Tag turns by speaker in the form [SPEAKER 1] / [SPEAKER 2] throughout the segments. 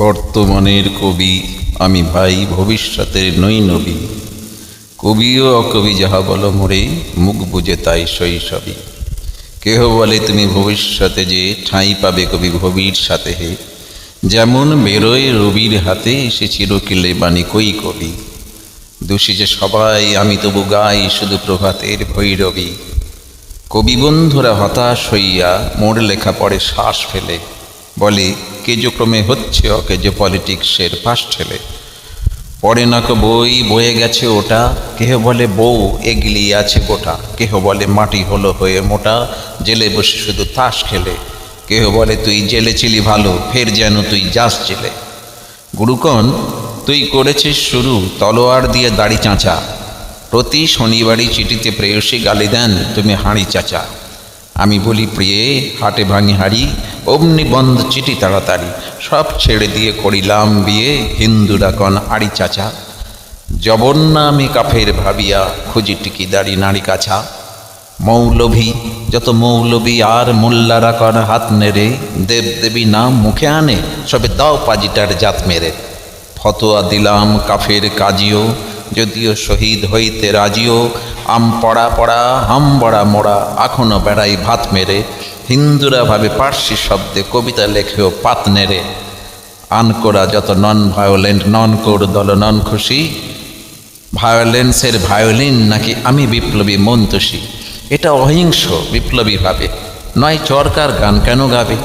[SPEAKER 1] বর্তমানের কবি, আমি ভাই ভবিষ্যতের নই নবী। কবি ও অকবি যাহা বল মোরে, মুখ বুঝে তাই শৈশবী। কেহ বলে, তুমি ভবিষ্যতে যে ঠাঁই পাবে কবি ভবির সাথে হে। যেমন বেরোয় রবির হাতে, সে চিরকিলে বাণী কই কবি। দোষী যে সবাই, আমি তবু গাই শুধু প্রভাতের ভৈরবী। কবি বন্ধুরা হতাশ হইয়া মোর লেখা পড়ে শ্বাস ফেলে। বলে কেজক্রমে হচ্ছে অকেজ পলিটিক্সের পাশ ঠেলে। পড়ে না কো বই, বয়ে গেছে ওটা। কেহ বলে বউ, এগলি আছে গোটা। কেহ বলে মাটি হলো হয়ে মোটা। জেলে বসে শুধু তাস খেলে। কেহ বলে, তুই জেলে ছিলি ভালো, ফের যেন তুই যাস জেলে। গুরুকন তুই করেছিস শুরু, তলোয়ার দিয়ে দাড়ি চাঁচা। প্রতি শনিবারই চিঠিতে প্রেয়সী গালি দেন, তুমি হাঁড়ি চাচা। আমি বলি, প্রিয়ে, হাটে ভাঙি হাড়ি অমনি বন্ধ চিঠি তাড়াতাড়ি সব ছেড়ে দিয়ে করিলাম বিয়ে, হিন্দুরা কন আড়ি চাচা। জবন্না আমি কাফের ভাবিয়া খুঁজি টিকি দাড়ি নাড়ি কাছা। মৌলভী, যত মৌলভী আর মোল্লারা কর হাত নেড়ে, দেবদেবী নাম মুখে আনে, সবে দাও পাজিটার জাত মেরে। ফতোয়া দিলাম কাফের কাজিও, যদিও শহীদ হইতে রাজিও। আম পড়া পড়া, হাম বড়া মোড়া, এখনও বেড়াই ভাত মেরে। হিন্দুরা ভাবে পার্সি শব্দে কবিতা লেখেও পাত নেড়ে আনকোরা যত নন ভায়োলেন্ট নন কোর দল নন খুশি ভায়োলেন্সের ভায়োলিন নাকি আমি বিপ্লবী মন্তসী এটা অহিংস বিপ্লবী ভাবে নয় চরকার গান কেন গাবে?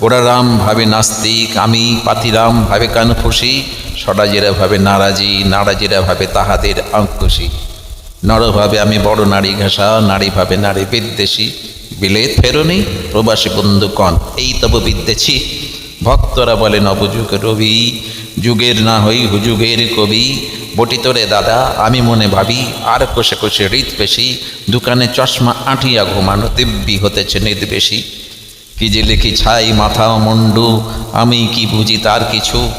[SPEAKER 1] গোড়ারাম ভাবে নাস্তিক, আমি পাতিরাম ভাবে কান খুশি সরাজেরা ভাবে নারাজি, নারাজিরা ভাবে তাহাদের আঙ্কুশি নরভাবে আমি বড় নারী ঘাসা, নারী ভাবে নারী বিদ্বেষী। বিলেত ফেরনি, প্রবাসী বন্ধু কন এই তব বিদ্যেছি। ভক্তরা বলেন অবযুগ রবি, যুগের না হই হুযুগের কবি। বটিতরে দাদা, আমি মনে ভাবি, আর কোষে কোষে হৃদ পেশি। দোকানে চশমা আঁটিয়া ঘুমানো দিব্যি হতেছে নিদ বেশি। কি যে লিখি ছাই, মাথা মুন্ডু, আমি কি বুঝি তার কিছু?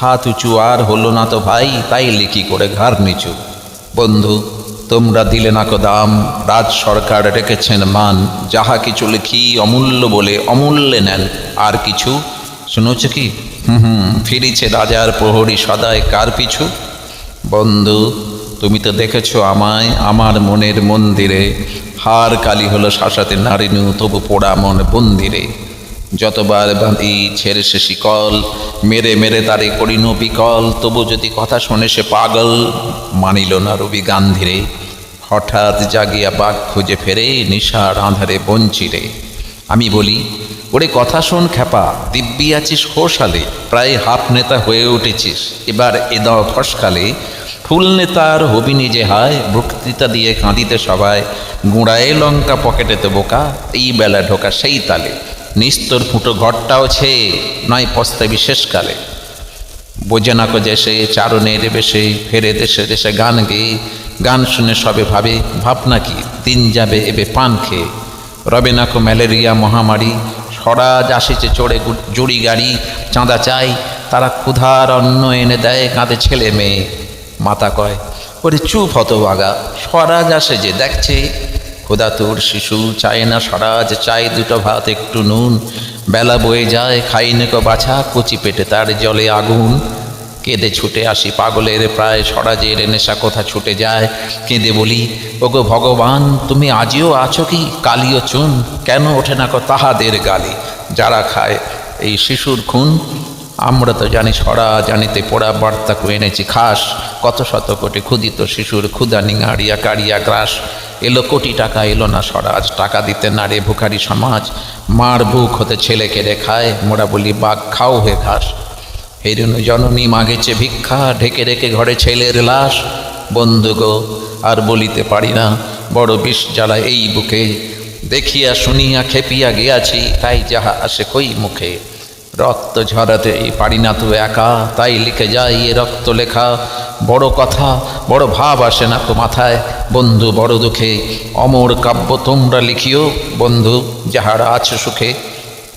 [SPEAKER 1] হাত উঁচু আর হলো না তো ভাই, তাই লিখি করে ঘাড় নিচু। বন্ধু তোমরা দিলে না কো দাম রাজ সরকার রেখেছেন মান। যাহা কিছু লিখি অমূল্য বলে অমূল্যে নেন। আর কিছু? শুনেছ কি? হুম হুম, ফিরিছে রাজার প্রহরী সদায় কার পিছু? বন্ধু, তুমি তো দেখেছ আমায় আমার মনের মন্দিরে। হার কালি হলো শাসাতে নারিনু, তবু পোড়া মন বন্দিরে। যতবার বাঁধি ছেড়ে সে শিকল, মেরে মেরে তারে করিন বিকল। তবু যদি কথা শোনে সে পাগল, মানিল না রবি গান্ধীরে। হঠাৎ জাগিয়া বাঘ খুঁজে ফেরে, নিশার আঁধারে বঞ্চিরে। আমি বলি, ওরে কথা শোন খ্যাপা, দিব্যি আছিস হোসালে প্রায় হাফ নেতা হয়ে উঠেছিস। এবার এ দাও ফসকালে ফুল নেতার হবি নিজে হায়, বক্তৃতা দিয়ে কাঁদিতে সবাই গুঁড়ায় লঙ্কা পকেটেতে বোকা, এই বেলা ঢোকা সেই তালে। নিস্তর ফুটো ঘরটাও ছে, নয় পস্তাবি শেষকালে বোঝে না কো দেশে চারণের বেশে ফেরে দেশে দেশে গান গেয়ে গান শুনে সবে ভাবে, ভাবনা কি? দিন যাবে এবে পান খেয়ে। রবে না কো ম্যালেরিয়া মহামারী, স্বরাজ আসিছে চড়ে জুড়ি গাড়ি। চাঁদা চাই, তারা ক্ষুধার অন্ন এনে দেয় কাঁধে ছেলে মেয়ে। মাতা কয়, ওরে চুপ হতো বাগা স্বরাজ আসে যে দেখছে। খোদা তোর শিশু, চায় না স্বরাজ, চায় দুটো ভাত, একটু নুন। বেলা বয়ে যায়, খাই নেকো বাছা, কচি পেটে তার জলে আগুন। কেঁদে ছুটে আসি পাগলের প্রায় স্বরাজের নেশা কোথা ছুটে যায়। কেঁদে বলি, ওগো ভগবান, তুমি আজিও আছো কি? কালিও চুন, কেন ওঠে না কো তাহাদের গালি? যারা খায় এই শিশুর খুন, আমরা তো জানি সরা জানিতে পোড়া বার্তা কো এনেছি খাস। কত শত কোটি ক্ষুদিত শিশুর ক্ষুদা নিঙাড়িয়া কাড়িয়া গ্রাস। এলো কোটি টাকা, এলো না স্বরাজ টাকা দিতে নারে ভুখারি সমাজ। মার বুক হতে ছেলে কেড়ে খায় মোরা বলি, বাঘ, খাও হে ঘাস। হেরুন জননী মাগেছে ভিক্ষা, ঢেকে রেখে ঘরে ছেলের লাশ। বন্ধু গো, আর বলিতে পারি না, বড় বিষ জ্বালা এই বুকে। দেখিয়া শুনিয়া খেপিয়া গিয়াছি, তাই যাহা আসে কই মুখে। রক্ত ঝরাতে পারি না তো একা, তাই লিখে যাই এ রক্ত লেখা। বড় কথা, বড় ভাব আসে না তো মাথায়। বন্ধু, বড় দুঃখে অমর কাব্য তোমরা লিখিও। বন্ধু, যাহারা আছে সুখে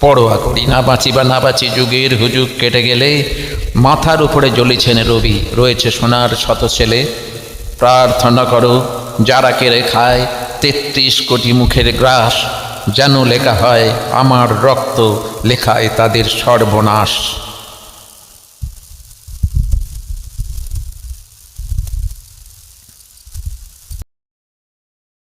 [SPEAKER 1] পড়োয়া করি। না বাঁচি বা না বাঁচি যুগের হুজুগ কেটে গেলে মাথার উপরে জ্বলিছেন রবি। রয়েছে সোনার শত ছেলে। প্রার্থনা করো, যারা কেড়ে খায়, তেত্রিশ কোটি মুখের গ্রাস, যেন লেখা হয়, আমার রক্ত লেখায় তাদের সর্বনাশ।